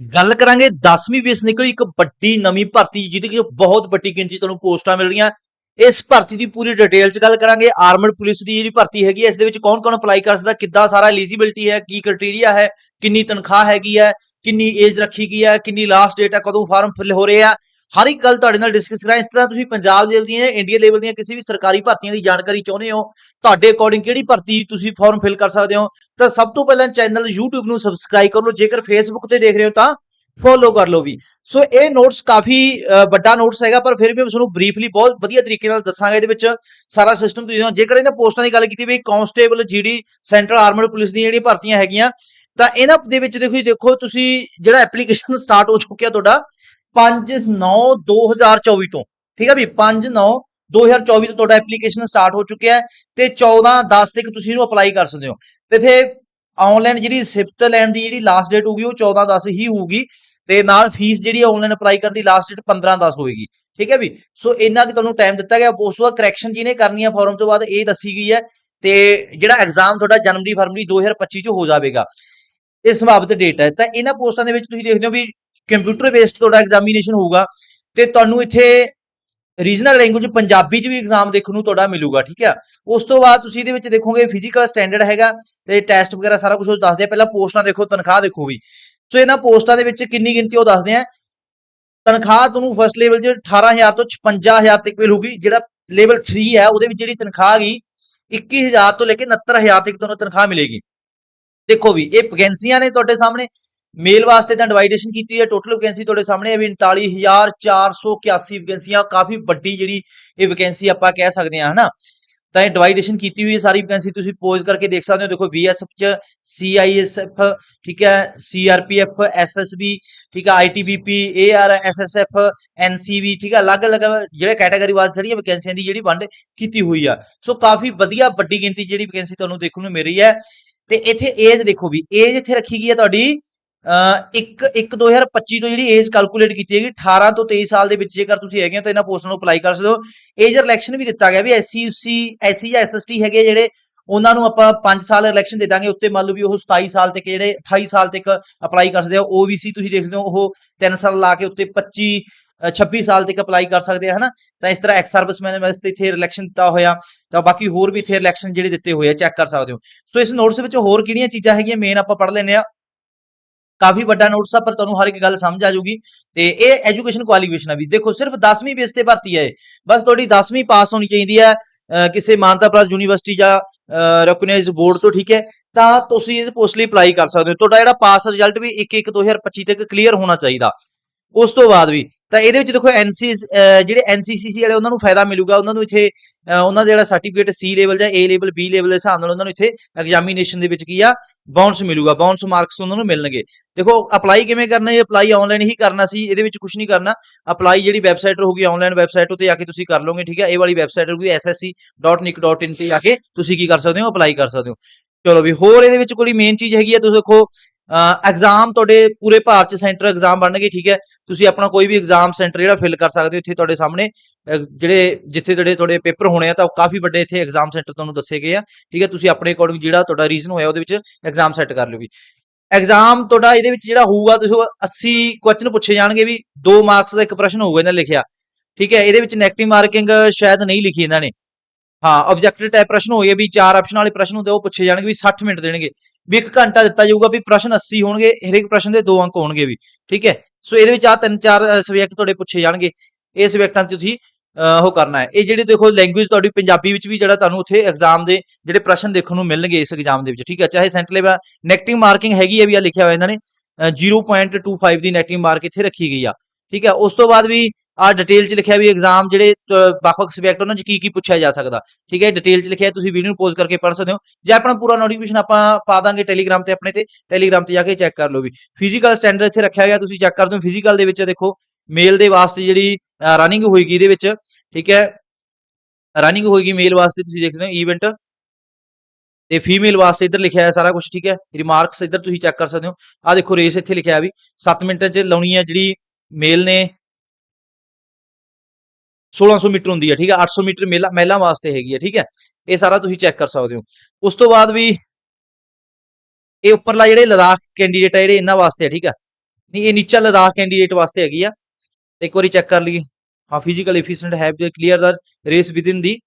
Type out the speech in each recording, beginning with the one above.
ਗੱਲ ਕਰਾਂਗੇ 10ਵੀਂ ਬੇਸ ਨਿਕਲੀ ਇੱਕ ਵੱਡੀ ਨਵੀਂ ਭਰਤੀ ਜਿਹਦੇ ਵਿੱਚ ਬਹੁਤ ਵੱਡੀ ਗਿਣਤੀ ਤੁਹਾਨੂੰ ਪੋਸਟਾਂ ਮਿਲ ਰਹੀਆਂ। ਇਸ ਭਰਤੀ ਦੀ ਪੂਰੀ ਡਿਟੇਲ ਚ ਗੱਲ ਕਰਾਂਗੇ। ਆਰਮਡ ਪੁਲਿਸ ਦੀ ਜਿਹੜੀ ਭਰਤੀ ਹੈਗੀ ਹੈ, ਇਸ ਦੇ ਵਿੱਚ ਕੌਣ ਕੌਣ ਅਪਲਾਈ ਕਰ ਸਕਦਾ, ਕਿੱਦਾਂ ਸਾਰਾ ਐਲੀਜੀਬਿਲਟੀ ਹੈ, ਕੀ ਕ੍ਰਾਈਟੇਰੀਆ ਹੈ, ਕਿੰਨੀ ਤਨਖਾਹ ਹੈਗੀ ਹੈ, ਕਿੰਨੀ ਏਜ ਰੱਖੀ ਗਈ ਹੈ, ਕਿੰਨੀ ਲਾਸਟ ਡੇਟ ਹੈ, ਕਦੋਂ ਫਾਰਮ ਫਿਲ ਹੋ ਰਹੇ ਆ ਹਰ ਇੱਕ ਗੱਲ ਤੁਹਾਡੇ ਨਾਲ ਡਿਸਕਸ ਕਰਾਂ। ਇਸ ਤਰ੍ਹਾਂ ਤੁਸੀਂ ਪੰਜਾਬ ਲੈਵਲ ਦੀਆਂ ਇੰਡੀਆ ਲੈਵਲ ਦੀਆਂ ਕਿਸੇ ਵੀ ਸਰਕਾਰੀ ਭਰਤੀਆਂ ਦੀ ਜਾਣਕਾਰੀ ਚਾਹੁੰਦੇ ਹੋ, ਤੁਹਾਡੇ ਅਕੋਰਡਿੰਗ ਕਿਹੜੀ ਭਰਤੀ ਤੁਸੀਂ ਫਾਰਮ ਫਿਲ ਕਰ ਸਕਦੇ ਹੋ, ਤਾਂ ਸਭ ਤੋਂ ਪਹਿਲਾਂ ਚੈਨਲ YouTube ਨੂੰ ਸਬਸਕ੍ਰਾਈਬ ਕਰ ਲਓ। ਜੇਕਰ Facebook ਤੇ ਦੇਖ ਰਹੇ ਹੋ ਤਾਂ ਫੋਲੋ ਕਰ ਲਓ ਵੀ। ਸੋ ਇਹ ਨੋਟਸ ਕਾਫੀ ਵੱਡਾ ਨੋਟਸ ਹੈਗਾ, ਪਰ ਫਿਰ ਵੀ ਮੈਂ ਤੁਹਾਨੂੰ ਬਰੀਫਲੀ ਬਹੁਤ ਵਧੀਆ ਤਰੀਕੇ ਨਾਲ ਦੱਸਾਂਗਾ। ਇਹਦੇ ਵਿੱਚ ਸਾਰਾ ਸਿਸਟਮ ਤੁਸੀਂ ਜੇਕਰ ਇਹਨਾਂ ਪੋਸਟਾਂ ਦੀ ਗੱਲ ਕੀਤੀ ਵੀ constable GD central armed police ਦੀਆਂ ਜਿਹੜੀਆਂ ਭਰਤੀਆਂ ਹੈਗੀਆਂ, ਤਾਂ ਇਹਨਾਂ ਦੇ ਵਿੱਚ ਦੇਖੋ ਜੀ, ਦੇਖੋ ਤੁਸੀਂ ਜਿਹੜਾ ਐਪਲੀਕੇਸ਼ਨ ਸਟਾਰਟ ਹੋ ਚੁੱਕਿਆ ਤੁਹਾਡਾ 5/9/2024 ਤੋਂ। ਠੀਕ ਹੈ ਵੀ 5/9/2024 ਤੋਂ ਤੁਹਾਡਾ ਐਪਲੀਕੇਸ਼ਨ ਸਟਾਰਟ ਹੋ ਚੁੱਕਿਆ ਹੈ ਤੇ 14/10 ਤੱਕ ਤੁਸੀਂ ਇਹਨੂੰ ਅਪਲਾਈ ਕਰ ਸਕਦੇ ਹੋ। ਤੇ ਫਿਰ ਆਨਲਾਈਨ ਜਿਹੜੀ ਰਿਸਿਪਟ ਲੈਣ ਦੀ ਜਿਹੜੀ ਲਾਸਟ ਡੇਟ ਹੋਊਗੀ, ਉਹ 14/10 ਹੀ ਹੋਊਗੀ ਤੇ ਨਾਲ ਫੀਸ ਜਿਹੜੀ ਆਨਲਾਈਨ ਅਪਲਾਈ ਕਰਨ ਦੀ ਲਾਸਟ ਡੇਟ 15/10 ਹੋਏਗੀ। ਠੀਕ ਹੈ ਵੀ, ਸੋ ਇੰਨਾ ਕਿ ਤੁਹਾਨੂੰ ਟਾਈਮ ਦਿੱਤਾ ਗਿਆ। ਉਸ ਤੋਂ ਬਾਅਦ ਕਰੈਕਸ਼ਨ ਜਿਹਨੇ ਕਰਨੀ ਹੈ ਫਾਰਮ ਤੋਂ ਬਾਅਦ ਇਹ ਦੱਸੀ ਗਈ ਹੈ ਤੇ ਜਿਹੜਾ ਐਗਜ਼ਾਮ ਤੁਹਾਡਾ ਜਨਵਰੀ, ਫਰਵਰੀ 2025 ਚ ਹੋ ਜਾਵੇਗਾ। ਇਹ ਸੰਭਾਵਿਤ ਡੇਟ ਹੈ। ਤਾਂ ਇਹਨਾਂ ਪੋਸਟਾਂ ਦੇ ਵਿੱਚ ਤੁਸੀਂ ਦੇਖਦੇ ਹੋ ਵੀ ਕੰਪਿਊਟਰ ਬੇਸਡ ਤੁਹਾਡਾ ਐਗਜ਼ਾਮੀਨੇਸ਼ਨ ਹੋਊਗਾ ਤੇ ਤੁਹਾਨੂੰ ਇੱਥੇ ਰੀਜਨਲ ਲੈਂਗੁਏਜ ਪੰਜਾਬੀ ਚ ਵੀ ਐਗਜ਼ਾਮ ਦੇਖਣ ਨੂੰ ਤੁਹਾਡਾ ਮਿਲੂਗਾ, ਠੀਕ ਹੈ ਉਸ ਤੋਂ ਬਾਅਦ ਤੁਸੀਂ ਇਹਦੇ ਵਿੱਚ ਦੇਖੋਗੇ ਫਿਜ਼ੀਕਲ ਸਟੈਂਡਰਡ ਹੈਗਾ ਤੇ ਟੈਸਟ ਵਗੈਰਾ ਸਾਰਾ ਕੁਝ ਉਹ ਦੱਸਦੇ ਆ। ਪਹਿਲਾਂ ਪੋਸਟਾਂ ਦੇਖੋ, ਤਨਖਾਹ ਦੇਖੋ ਵੀ। ਸੋ ਇਹਨਾਂ ਪੋਸਟਾਂ ਦੇ ਵਿੱਚ ਕਿੰਨੀ ਗਿਣਤੀ ਉਹ ਦੱਸਦੇ ਆ। ਤਨਖਾਹ ਤੁਹਾਨੂੰ ਫਸਟ ਲੈਵਲ 'ਚ 18000 ਤੋਂ 55000 ਤੱਕ ਮਿਲੂਗੀ, ਜਿਹੜਾ ਲੈਵਲ 3 ਹੈ, ਉਹਦੇ ਵਿੱਚ ਜਿਹੜੀ ਤਨਖਾਹ ਹੈਗੀ 21000 ਤੋਂ ਲੈ ਕੇ 69000 ਤੱਕ ਤੁਹਾਨੂੰ ਤਨਖਾਹ ਮਿਲੇਗੀ। ਦੇਖੋ ਵੀ, ਇਹ ਵੈਕੈਂਸੀਆਂ ਨੇ ਤੁਹਾਡੇ ਸਾਹਮਣੇ ਮੇਲ ਵਾਸਤੇ ਤਾਂ ਡਿਵਾਈਡੇਸ਼ਨ ਕੀਤੀ ਹੈ। ਟੋਟਲ ਵੈਕੈਂਸੀ ਤੁਹਾਡੇ ਸਾਹਮਣੇ ਹੈ ਵੀ 39481 ਵੈਕੈਂਸੀਆਂ ਕਾਫੀ ਵੱਡੀ ਜਿਹੜੀ ਇਹ ਵੈਕੈਂਸੀ ਆਪਾਂ ਕਹਿ ਸਕਦੇ ਹਾਂ, ਹਨਾ? ਤਾਂ ਇਹ ਡਿਵਾਈਡੇਸ਼ਨ ਕੀਤੀ ਹੋਈ ਹੈ ਸਾਰੀ ਵੈਕੈਂਸੀ ਤੁਸੀਂ ਪੋਜ਼ ਕਰਕੇ ਦੇਖ ਸਕਦੇ ਹੋ। ਦੇਖੋ ਬੀਐਸਐਫ ਚ ਸੀਆਈਐਸਐਫ ਠੀਕ ਹੈ ਸੀਆਰਪੀਐਫ ਐਸਐਸਬੀ ਠੀਕ ਹੈ ਆਈਟੀਬੀਪੀ ਏਆਰ ਐਸਐਸਐਫ ਐਨਸੀਬੀ ਠੀਕ ਹੈ, ਅਲੱਗ-ਅਲੱਗ ਜਿਹੜੇ ਕੈਟਾਗਰੀ ਵਾਈਜ਼ ਸਾਰੀਆਂ ਵੈਕੈਂਸੀਆਂ ਦੀ ਜਿਹੜੀ ਵੰਡ ਕੀਤੀ ਹੋਈ ਆ। ਸੋ ਕਾਫੀ ਵਧੀਆ, ਵੱਡੀ ਗਿਣਤੀ ਜਿਹੜੀ ਵੈਕੈਂਸੀ ਤੁਹਾਨੂੰ ਦੇਖਣ ਨੂੰ ਮਿਲ ਰਹੀ ਹੈ। ਤੇ ਇੱਥੇ ਏਜ ਦੇਖੋ ਵੀ ਏਜ ਇੱਥੇ ਰੱਖੀ ਗਈ ਹੈ ਤੁਹਾਡੀ ਇੱਕ 1 1 2025 ਤੋਂ ਜਿਹੜੀ ਏਜ ਕੈਲਕੂਲੇਟ ਕੀਤੀ ਹੈਗੀ 18 ਤੋਂ 23 ਸਾਲ ਦੇ ਵਿੱਚ ਜੇਕਰ ਤੁਸੀਂ ਹੈਗੇ ਹੋ ਤਾਂ ਇਹਨਾਂ ਪੋਸਟਾਂ ਨੂੰ ਅਪਲਾਈ ਕਰ ਸਕਦੇ ਹੋ। ਏਜ ਰਿਲੈਕਸ਼ਨ ਵੀ ਦਿੱਤਾ ਗਿਆ ਵੀ ਐਸਸੀ ਯੂਸੀ ਐਸਸੀ ਜਾਂ ਐਸਐਸਟੀ ਹੈਗੇ ਜਿਹੜੇ ਉਹਨਾਂ ਨੂੰ ਆਪਾਂ 5 ਸਾਲ ਇਲੈਕਸ਼ਨ ਦੇ ਦਾਂਗੇ ਉੱਤੇ ਮੰਨ ਲਓ ਵੀ ਉਹ 27 ਸਾਲ ਤੱਕ ਜਿਹੜੇ 28 ਸਾਲ ਤੱਕ ਅਪਲਾਈ ਕਰ ਸਕਦੇ ਆ। OBC ਤੁਸੀਂ ਦੇਖਦੇ ਹੋ ਉਹ 3 ਸਾਲ ਲਾ ਕੇ ਉੱਤੇ 25 ਅ, 26 ਸਾਲ ਤੱਕ ਅਪਲਾਈ ਕਰ ਸਕਦੇ ਆ ਹਨਾ? ਤਾਂ ਇਸ ਤਰ੍ਹਾਂ ਐਕਸ ਸਰਵਿਸਮੈਨ ਵਾਸਤੇ ਇੱਥੇ ਇਲੈਕਸ਼ਨ ਦਿੱਤਾ ਹੋਇਆ ਤਾਂ ਬਾਕੀ ਹੋਰ ਵੀ ਇੱਥੇ ਇਲੈਕਸ਼ਨ ਜਿਹੜੇ ਦਿੱਤੇ ਹੋਏ ਆ ਚੈੱਕ ਕਰ ਸਕਦੇ ਹੋ। ਸੋ ਇਸ ਨੋਟਸ ਵਿੱਚ ਹੋਰ ਕਿਹੜੀਆਂ ਚੀਜ਼ਾਂ ਹੈਗੀਆਂ ਮੇਨ ਆਪਾਂ ਪੜ੍ਹ ਲੈਂਦੇ ਆ ਕਾਫੀ ਵੱਡਾ ਨੋਟਸ ਆ ਪਰ ਤੁਹਾਨੂੰ ਹਰ ਇੱਕ ਗੱਲ ਸਮਝ ਆ ਜਾਊਗੀ। ਤੇ ਇਹ ਐਜੂਕੇਸ਼ਨ ਕੁਆਲੀਫਿਕੇਸ਼ਨ ਆ ਵੀ। ਦੇਖੋ, ਸਿਰਫ 10ਵੀਂ ਬੇਸ ਤੇ ਭਰਤੀ ਹੈ ਬਸ ਤੁਹਾਡੀ 10ਵੀਂ ਪਾਸ ਹੋਣੀ ਚਾਹੀਦੀ ਹੈ ਕਿਸੇ ਮਾਨਤਾ ਪ੍ਰਾਪਤ ਯੂਨੀਵਰਸਿਟੀ ਜਾਂ ਰੈਕਗਨਾਈਜ਼ਡ ਬੋਰਡ ਤੋਂ, ਠੀਕ ਹੈ? ਤਾਂ ਤੁਸੀਂ ਇਸ ਪੋਸਟ ਲਈ ਅਪਲਾਈ ਕਰ ਸਕਦੇ ਹੋ। ਤੁਹਾਡਾ ਜਿਹੜਾ ਪਾਸ ਰਿਜ਼ਲਟ ਵੀ 1 1 2025 ਤੱਕ ਕਲੀਅਰ ਹੋਣਾ ਚਾਹੀਦਾ। ਉਸ ਤੋਂ ਬਾਅਦ ਵੀ, ਤਾਂ ਇਹਦੇ ਵਿੱਚ ਦੇਖੋ ਐਨਸੀ ਜਿਹੜੇ ਐਨਸੀਸੀਸੀ ਵਾਲੇ, ਉਹਨਾਂ ਨੂੰ ਫਾਇਦਾ ਮਿਲੂਗਾ। ਉਹਨਾਂ ਨੂੰ ਇੱਥੇ ਉਹਨਾਂ ਦਾ ਜਿਹੜਾ ਸਰਟੀਫਿਕੇਟ ਸੀ ਲੈਵਲ ਜਾਂ ਏ ਲੈਵਲ ਬੀ ਲੈਵਲ ਦੇ ਹਿਸਾਬ ਨਾਲ ਉਹਨਾਂ ਨੂੰ ਇੱਥੇ ਐਗਜ਼ਾਮੀਨੇਸ਼ਨ ਦੇ ਵਿੱਚ ਕੀ ਆ ਬਾਉਂਸ ਮਿਲੂਗਾ ਬਾਉਂਸ ਮਾਰਕਸ ਉਹਨਾਂ ਨੂੰ ਮਿਲਣਗੇ। ਦੇਖੋ ਅਪਲਾਈ ਕਿਵੇਂ ਕਰਨਾ ਹੈ ਅਪਲਾਈ ਆਨਲਾਈਨ ਹੀ ਕਰਨਾ ਸੀ, ਇਹਦੇ ਵਿੱਚ ਕੁਝ ਨਹੀਂ ਕਰਨਾ। ਅਪਲਾਈ ਜਿਹੜੀ ਵੈਬਸਾਈਟ ਹੋਊਗੀ ਆਨਲਾਈਨ ਵੈਬਸਾਈਟ ਉੱਤੇ ਜਾ ਕੇ ਤੁਸੀਂ ਕਰ ਲਓਗੇ, ਠੀਕ ਹੈ? ਇਹ ਵਾਲੀ ਵੈਬਸਾਈਟ ਹੋਊਗੀ ssc.nic.in ਤੇ ਜਾ ਕੇ ਤੁਸੀਂ ਕੀ ਕਰ ਸਕਦੇ ਹੋ ਅਪਲਾਈ ਕਰ ਸਕਦੇ ਹੋ। ਚਲੋ ਵੀ ਹੋਰ ਇਹਦੇ ਵਿੱਚ ਕੋਈ ਮੇਨ ਚੀਜ਼ ਹੈਗੀ ਹੈ ਤੁਸੀਂ ਦੇਖੋ ਐਗਜ਼ਾਮ ਤੁਹਾਡੇ ਪੂਰੇ ਭਾਰਤ ਚ ਸੈਂਟਰ ਐਗਜ਼ਾਮ ਬਣਨਗੇ, ਠੀਕ ਹੈ? ਤੁਸੀਂ ਆਪਣਾ ਕੋਈ ਵੀ ਐਗਜ਼ਾਮ ਸੈਂਟਰ ਜਿਹੜਾ ਫਿਲ ਕਰ ਸਕਦੇ ਹੋ ਇੱਥੇ ਤੁਹਾਡੇ ਸਾਹਮਣੇ। ਜਿਹੜੇ, ਜਿੱਥੇ ਤੁਹਾਡੇ ਤੁਹਾਡੇ ਪੇਪਰ ਹੋਣੇ ਆ ਤਾਂ ਉਹ ਕਾਫੀ ਵੱਡੇ ਇੱਥੇ ਐਗਜ਼ਾਮ ਸੈਂਟਰ ਤੁਹਾਨੂੰ ਦੱਸੇ ਗਏ ਆ, ਠੀਕ ਹੈ? ਤੁਸੀਂ ਆਪਣੇ ਅਕੋਰਡਿੰਗ ਜਿਹੜਾ ਤੁਹਾਡਾ ਰੀਜ਼ਨ ਹੋਇਆ ਉਹਦੇ ਵਿੱਚ ਐਗਜ਼ਾਮ ਸੈੱਟ ਕਰ ਲਿਓ ਵੀ। ਐਗਜ਼ਾਮ ਤੁਹਾਡਾ ਇਹਦੇ ਵਿੱਚ ਜਿਹੜਾ ਹੋਊਗਾ, ਤੁਸੀਂ 80 ਕੁਐਸਚਨ ਪੁੱਛੇ ਜਾਣਗੇ ਵੀ 2 ਮਾਰਕਸ ਦਾ ਇੱਕ ਪ੍ਰਸ਼ਨ ਹੋਊਗਾ ਇਹਨਾਂ ਲਿਖਿਆ। ਠੀਕ ਹੈ? ਇਹਦੇ ਵਿੱਚ ਨੈਗੇਟਿਵ ਮਾਰਕਿੰਗ ਸ਼ਾਇਦ ਨਹੀਂ ਲਿਖੀ ਇਹਨਾਂ ਨੇ। ਹਾਂ ਆਬਜੈਕਟਿਵ ਟਾਈਪ ਪ੍ਰਸ਼ਨ ਹੋਏ ਵੀ ਚਾਰ ਆਪਸ਼ਨ ਵਾਲੇ ਪ੍ਰਸ਼ਨ ਹੁੰਦੇ ਉਹ ਪੁੱਛੇ ਜਾਣਗੇ ਵੀ 60 ਮਿੰਟ ਦੇਣਗੇ। ਵੀ ਇੱਕ ਘੰਟਾ ਦਿੱਤਾ ਜਾਊਗਾ ਵੀ ਪ੍ਰਸ਼ਨ 80 ਹੋਣਗੇ ਹਰੇਕ ਪ੍ਰਸ਼ਨ ਦੇ 2 ਅੰਕ ਹੋਣਗੇ ਵੀ ਠੀਕ ਹੈ? ਸੋ ਇਹਦੇ ਵਿੱਚ ਆ ਤਿੰਨ ਚਾਰ ਸਬਜੈਕਟ ਤੁਹਾਡੇ ਪੁੱਛੇ ਜਾਣਗੇ। ਇਹ ਸਬਜੈਕਟਾਂ 'ਤੇ ਤੁਸੀਂ ਉਹ ਕਰਨਾ ਹੈ। ਇਹ ਜਿਹੜੀ ਦੇਖੋ ਲੈਂਗੁਏਜ ਤੁਹਾਡੀ ਪੰਜਾਬੀ ਵਿੱਚ ਵੀ ਜਿਹੜਾ ਤੁਹਾਨੂੰ ਉੱਥੇ ਐਗਜ਼ਾਮ ਦੇ ਜਿਹੜੇ ਪ੍ਰਸ਼ਨ ਦੇਖਣ ਨੂੰ ਮਿਲਣਗੇ ਇਸ ਐਗਜ਼ਾਮ ਦੇ ਵਿੱਚ ਠੀਕ ਹੈ? ਚਾਹੇ ਸੈਂਟਰ ਲੈਵਲ 네ਗੇਟਿਵ ਮਾਰਕਿੰਗ ਹੈਗੀ ਹੈ ਵੀ ਆ ਲਿਖਿਆ ਹੋਇਆ ਇਹਨਾਂ ਨੇ ਅਹ, 0.25 ਦੀ 네ਗੇਟਿਵ ਮਾਰਕ ਇੱਥੇ ਰੱਖੀ ਗਈ ਆ ਠੀਕ ਹੈ? ਉਸ ਤੋਂ ਬਾਅਦ ਵੀ ਆ ਡਿਟੇਲ 'ਚ ਲਿਖਿਆ ਵੀ ਐਗਜ਼ਾਮ ਜਿਹੜੇ ਵੱਖ-ਵੱਖ ਸਬਜੈਕਟ ਉਹਨਾਂ 'ਚ ਕੀ ਕੀ ਪੁੱਛਿਆ ਜਾ ਸਕਦਾ। ਠੀਕ ਹੈ ਡਿਟੇਲ 'ਚ ਲਿਖਿਆ ਤੁਸੀਂ ਵੀਡੀਓ ਨੂੰ ਪੋਜ਼ ਕਰਕੇ ਪੜ੍ਹ ਸਕਦੇ ਹੋ। ਜਾਂ ਆਪਣਾ ਪੂਰਾ ਨੋਟੀਫਿਕੇਸ਼ਨ ਆਪਾਂ ਪਾ ਦਾਂਗੇ ਟੈਲੀਗ੍ਰਾਮ ਤੇ ਆਪਣੇ ਤੇ ਟੈਲੀਗ੍ਰਾਮ ਤੇ ਜਾ ਕੇ ਚੈੱਕ ਕਰ ਲਓ ਵੀ। ਫਿਜ਼ੀਕਲ ਸਟੈਂਡਰਡ ਇੱਥੇ ਰੱਖਿਆ ਗਿਆ ਤੁਸੀਂ ਚੈੱਕ ਕਰਦੇ ਹੋ ਫਿਜ਼ੀਕਲ ਦੇ ਵਿੱਚ ਦੇਖੋ ਮੇਲ ਦੇ ਵਾਸਤੇ ਜਿਹੜੀ ਰਨਿੰਗ ਹੋਏਗੀ ਇਹਦੇ ਵਿੱਚ, ਠੀਕ ਹੈ। ਰਨਿੰਗ ਹੋਏਗੀ ਮੇਲ ਵਾਸਤੇ, ਤੁਸੀਂ ਦੇਖਦੇ ਹੋ ਇਵੈਂਟ ਤੇ ਫੀਮੇਲ ਵਾਸਤੇ ਇੱਧਰ ਲਿਖਿਆ ਹੈ ਸਾਰਾ ਕੁਝ ਠੀਕ ਹੈ। ਰਿਮਾਰਕਸ ਇੱਧਰ ਤੁਸੀਂ ਚੈੱਕ ਕਰ ਸਕਦੇ ਹੋ। ਆ ਦੇਖੋ ਰੇਸ ਇੱਥੇ ਲਿਖਿਆ ਵੀ 7 ਮਿੰਟਾਂ 'ਚ ਲਾਉਣੀ ਹੈ ਜਿਹੜੀ ਮੇਲ ਨੇ 1600 ਮੀਟਰ ਹੁੰਦੀ ਹੈ, ਠੀਕ ਹੈ? 800 ਮੀਟਰ ਮੇਲਾ ਮਹਿਲਾ ਵਾਸਤੇ ਹੈਗੀ ਹੈ, ਠੀਕ ਹੈ? ਇਹ ਸਾਰਾ ਤੁਸੀਂ ਚੈੱਕ ਕਰ ਸਕਦੇ ਹੋ। ਉਸ ਤੋਂ ਬਾਅਦ ਵੀ ਇਹ ਉੱਪਰਲਾ ਜਿਹੜੇ ਲਦਾਖ ਕੈਂਡੀਡੇਟ ਆ, ਜਿਹੜੇ ਇਹਨਾਂ ਵਾਸਤੇ ਹੈ ਠੀਕ ਹੈ? ਨਹੀਂ, ਇਹ ਨੀਚਾ ਲਦਾਖ ਕੈਂਡੀਡੇਟ ਵਾਸਤੇ ਹੈਗੀ ਆ। ਇੱਕ ਵਾਰੀ ਚੈੱਕ ਕਰ ਲਈਏ। ਹਾਂ physical efficient have the clear the race within the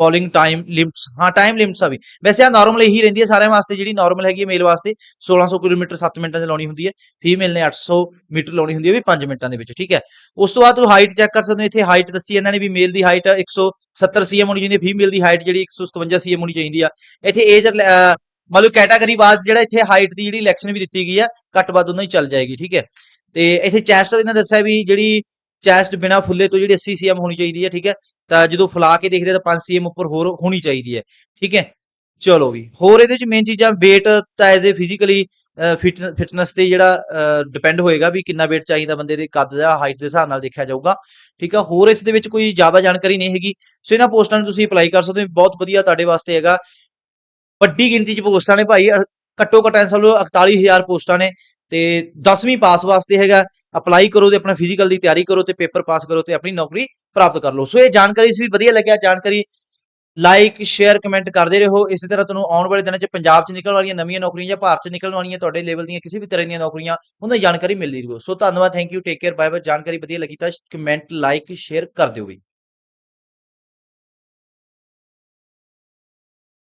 following time limits ਹਾਂ ਟਾਈਮ ਲਿਮਟਸ ਆ ਵੀ। ਵੈਸੇ ਆ ਨਾਰਮਲ ਇਹੀ ਰਹਿੰਦੀ ਹੈ ਸਾਰਿਆਂ ਵਾਸਤੇ, ਜਿਹੜੀ ਨਾਰਮਲ ਹੈਗੀ ਹੈ ਮੇਲ ਵਾਸਤੇ 1600 ਕਿਲੋਮੀਟਰ 7 ਮਿੰਟਾਂ 'ਚ ਲਾਉਣੀ ਹੁੰਦੀ ਹੈ ਫੀਮੇਲ ਨੇ 800 ਮੀਟਰ ਲਾਉਣੀ ਹੁੰਦੀ ਹੈ ਵੀ 5 ਮਿੰਟਾਂ ਦੇ ਵਿੱਚ, ਠੀਕ ਹੈ। ਉਸ ਤੋਂ ਬਾਅਦ ਤੁਸੀਂ ਹਾਈਟ ਚੈੱਕ ਕਰ ਸਕਦੇ ਹੋ, ਇੱਥੇ ਹਾਈਟ ਦੱਸੀ ਇਹਨਾਂ ਨੇ ਵੀ ਮੇਲ ਦੀ ਹਾਈਟ 170 ਸੀਐਮ ਹੋਣੀ ਚਾਹੀਦੀ ਹੈ ਫੀਮੇਲ ਦੀ ਹਾਈਟ ਜਿਹੜੀ 157 ਸੀਐਮ ਹੋਣੀ ਚਾਹੀਦੀ ਆ। ਇੱਥੇ ਏਜ ਮਤਲਬ ਕੈਟਾਗਰੀ ਵਾਸ ਜਿਹੜਾ ਇੱਥੇ ਹਾਈਟ ਦੀ ਜਿਹੜੀ ਇਲੈਕਸ਼ਨ ਵੀ ਦਿੱਤੀ ਗਈ ਆ, ਘੱਟ ਵੱਧ ਉਹਨਾਂ ਹੀ ਚੱਲ ਜਾਏਗੀ, ਠੀਕ ਹੈ। ਤੇ ਇੱਥੇ ਚੈਸਟ ਇਹਨਾਂ ਦੱਸਿਆ ਵੀ ਜਿਹੜੀ ਚੈਸਟ ਬਿਨਾ ਫੁੱਲੇ ਤੋਂ ਜਿਹੜੀ 80 ਸੀਐਮ ਹੋਣੀ ਚਾਹੀਦੀ ਹੈ, ਠੀਕ ਹੈ? ਤਾਂ ਜਦੋਂ ਫੁਲਾ ਕੇ ਦੇਖਦੇ ਤਾਂ 5 ਸੀਐਮ ਉੱਪਰ ਹੋਰ ਹੋਣੀ ਚਾਹੀਦੀ ਹੈ, ਠੀਕ ਹੈ? ਚਲੋ ਵੀ, ਹੋਰ ਇਹਦੇ ਵਿੱਚ ਮੇਨ ਚੀਜ਼ਾਂ weight ਤਾਂ ਐਜ਼ ਅ ਫਿਜ਼ੀਕਲੀ ਫਿਟਨੈਸ ਤੇ ਜਿਹੜਾ ਡਿਪੈਂਡ ਹੋਏਗਾ ਵੀ ਕਿੰਨਾ weight ਚਾਹੀਦਾ ਬੰਦੇ ਦੇ, ਕੱਦ ਜਾਂ ਹਾਈਟ ਦੇ ਹਿਸਾਬ ਨਾਲ ਦੇਖਿਆ ਜਾਊਗਾ, ਠੀਕ ਆ ਹੋਰ ਇਸ ਦੇ ਵਿੱਚ ਕੋਈ ਜ਼ਿਆਦਾ ਜਾਣਕਾਰੀ ਨਹੀਂ ਹੈਗੀ, ਸੋ ਇਹਨਾਂ ਪੋਸਟਾਂ ਨੂੰ ਤੁਸੀਂ ਅਪਲਾਈ ਕਰ ਸਕਦੇ ਹੋ, ਬਹੁਤ ਵਧੀਆ ਤੁਹਾਡੇ ਵਾਸਤੇ ਹੈਗਾ। ਵੱਡੀ ਗਿਣਤੀ 'ਚ ਪੋਸਟਾਂ ਨੇ ਭਾਈ ਘੱਟੋ ਘੱਟ ਐਸਾ ਲੋ 41000 ਪੋਸਟਾਂ ਨੇ, ਤੇ 10ਵੀਂ ਪਾਸ ਵਾਸਤੇ ਹੈਗਾ ਅਪਲਾਈ ਕਰੋ ਤੇ ਆਪਣਾ ਫਿਜ਼ੀਕਲ ਦੀ ਤਿਆਰੀ ਕਰੋ ਤੇ ਪੇਪਰ ਪਾਸ ਕਰੋ ਤੇ ਆਪਣੀ ਨੌਕਰੀ ਪ੍ਰਾਪਤ ਕਰ ਲਓ। ਸੋ ਇਹ ਜਾਣਕਾਰੀ ਸੀ, ਵਧੀਆ ਲੱਗਿਆ ਜਾਣਕਾਰੀ। ਲਾਈਕ ਸ਼ੇਅਰ ਕਮੈਂਟ ਕਰਦੇ ਰਹੋ। ਇਸੇ ਤਰ੍ਹਾਂ ਤੁਹਾਨੂੰ ਆਉਣ ਵਾਲੇ ਦਿਨਾਂ 'ਚ ਪੰਜਾਬ 'ਚ ਨਿਕਲਣ ਵਾਲੀਆਂ ਨਵੀਆਂ ਨੌਕਰੀਆਂ ਜਾਂ ਭਾਰਤ 'ਚ ਨਿਕਲਣ ਵਾਲੀਆਂ ਤੁਹਾਡੇ ਲੈਵਲ ਦੀਆਂ ਕਿਸੇ ਵੀ ਤਰ੍ਹਾਂ ਦੀਆਂ ਨੌਕਰੀਆਂ, ਉਹਨਾਂ ਦੀ ਜਾਣਕਾਰੀ ਮਿਲਦੀ ਰਹੂ। ਸੋ ਧੰਨਵਾਦ thank you take care bye bye ਜਾਣਕਾਰੀ ਵਧੀਆ ਲੱਗੀ ਤਾਂ ਕਮੈਂਟ ਲਾਈਕ ਸ਼ੇਅਰ ਕਰ ਦਿਓ ਵੀ।